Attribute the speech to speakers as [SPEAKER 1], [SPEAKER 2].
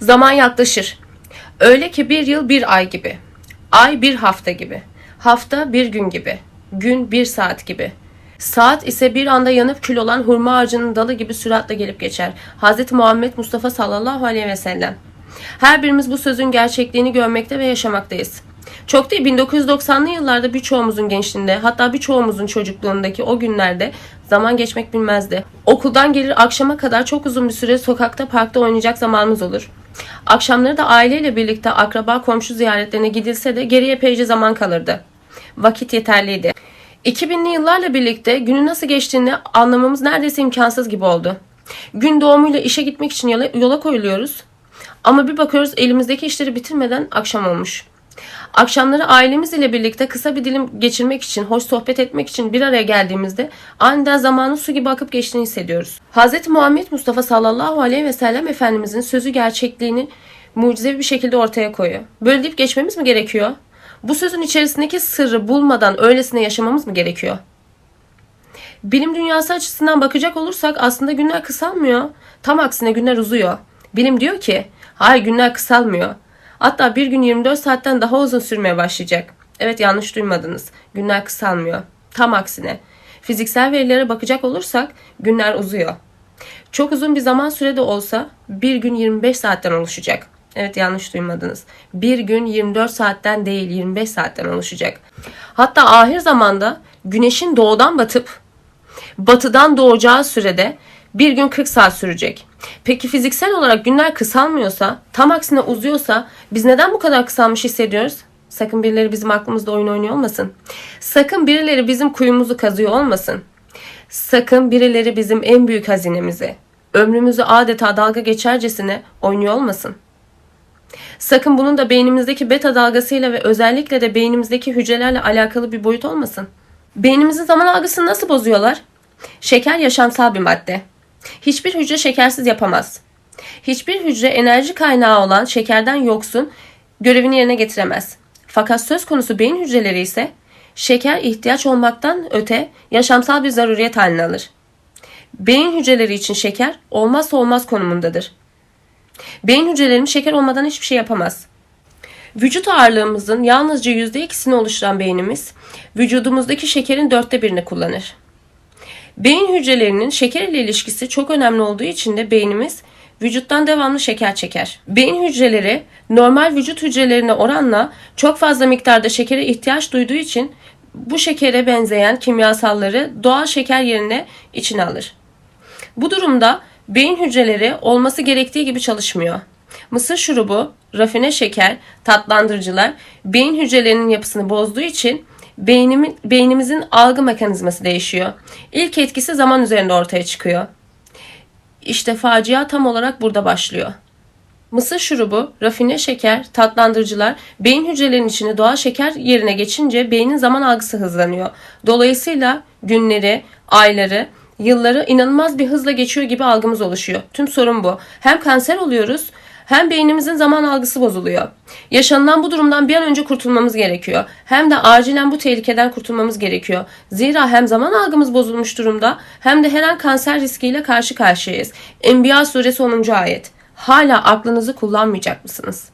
[SPEAKER 1] Zaman yaklaşır. Öyle ki bir yıl bir ay gibi. Ay bir hafta gibi. Hafta bir gün gibi. Gün bir saat gibi. Saat ise bir anda yanıp kül olan hurma ağacının dalı gibi süratle gelip geçer. Hz. Muhammed Mustafa sallallahu aleyhi ve sellem. Her birimiz bu sözün gerçekliğini görmekte ve yaşamaktayız. Çok değil 1990'lı yıllarda birçoğumuzun gençliğinde hatta birçoğumuzun çocukluğundaki o günlerde zaman geçmek bilmezdi. Okuldan gelir akşama kadar çok uzun bir süre sokakta parkta oynayacak zamanımız olur. Akşamları da aileyle birlikte akraba komşu ziyaretlerine gidilse de geriye epeyce zaman kalırdı. Vakit yeterliydi. 2000'li yıllarla birlikte günün nasıl geçtiğini anlamamız neredeyse imkansız gibi oldu. Gün doğumuyla işe gitmek için yola koyuluyoruz. Ama bir bakıyoruz elimizdeki işleri bitirmeden akşam olmuş. Akşamları ailemiz ile birlikte kısa bir dilim geçirmek için, hoş sohbet etmek için bir araya geldiğimizde aniden zamanın su gibi akıp geçtiğini hissediyoruz. Hz. Muhammed Mustafa sallallahu aleyhi ve sellem Efendimizin sözü gerçekliğini mucizevi bir şekilde ortaya koyuyor. Böyle deyip geçmemiz mi gerekiyor? Bu sözün içerisindeki sırrı bulmadan öylesine yaşamamız mı gerekiyor? Bilim dünyası açısından bakacak olursak aslında günler kısalmıyor. Tam aksine günler uzuyor. Bilim diyor ki hayır günler kısalmıyor. Hatta bir gün 24 saatten daha uzun sürmeye başlayacak. Evet yanlış duymadınız. Günler kısalmıyor. Tam aksine. Fiziksel verilere bakacak olursak günler uzuyor. Çok uzun bir zaman sürede olsa bir gün 25 saatten oluşacak. Evet yanlış duymadınız. Bir gün 24 saatten değil 25 saatten oluşacak. Hatta ahir zamanda güneşin doğudan batıp batıdan doğacağı sürede bir gün 40 saat sürecek. Peki fiziksel olarak günler kısalmıyorsa, tam aksine uzuyorsa biz neden bu kadar kısalmış hissediyoruz? Sakın birileri bizim aklımızda oyun oynuyor olmasın. Sakın birileri bizim kuyumuzu kazıyor olmasın. Sakın birileri bizim en büyük hazinemizi, ömrümüzü adeta dalga geçercesine oynuyor olmasın. Sakın bunun da beynimizdeki beta dalgasıyla ve özellikle de beynimizdeki hücrelerle alakalı bir boyut olmasın. Beynimizin zaman algısını nasıl bozuyorlar? Şeker yaşamsal bir madde. Hiçbir hücre şekersiz yapamaz. Hiçbir hücre enerji kaynağı olan şekerden yoksun görevini yerine getiremez. Fakat söz konusu beyin hücreleri ise şeker ihtiyaç olmaktan öte yaşamsal bir zaruriyet haline alır. Beyin hücreleri için şeker olmazsa olmaz konumundadır. Beyin hücrelerimiz şeker olmadan hiçbir şey yapamaz. Vücut ağırlığımızın yalnızca %2'sini oluşturan beynimiz vücudumuzdaki şekerin dörtte birini kullanır. Beyin hücrelerinin şeker ile ilişkisi çok önemli olduğu için de beynimiz vücuttan devamlı şeker çeker. Beyin hücreleri normal vücut hücrelerine oranla çok fazla miktarda şekere ihtiyaç duyduğu için bu şekere benzeyen kimyasalları doğal şeker yerine içine alır. Bu durumda beyin hücreleri olması gerektiği gibi çalışmıyor. Mısır şurubu, rafine şeker, tatlandırıcılar beyin hücrelerinin yapısını bozduğu için beynimin, beynimizin algı mekanizması değişiyor. İlk etkisi zaman üzerinde ortaya çıkıyor. İşte facia tam olarak burada başlıyor. Mısır şurubu, rafine şeker, tatlandırıcılar beyin hücrelerinin içine doğal şeker yerine geçince beynin zaman algısı hızlanıyor. Dolayısıyla günleri, ayları, yılları inanılmaz bir hızla geçiyor gibi algımız oluşuyor. Tüm sorun bu. Hem kanser oluyoruz hem beynimizin zaman algısı bozuluyor. Yaşanılan bu durumdan bir an önce kurtulmamız gerekiyor. Hem de acilen bu tehlikeden kurtulmamız gerekiyor. Zira hem zaman algımız bozulmuş durumda hem de her an kanser riskiyle karşı karşıyayız. Enbiya suresi 10. ayet. Hala aklınızı kullanmayacak mısınız?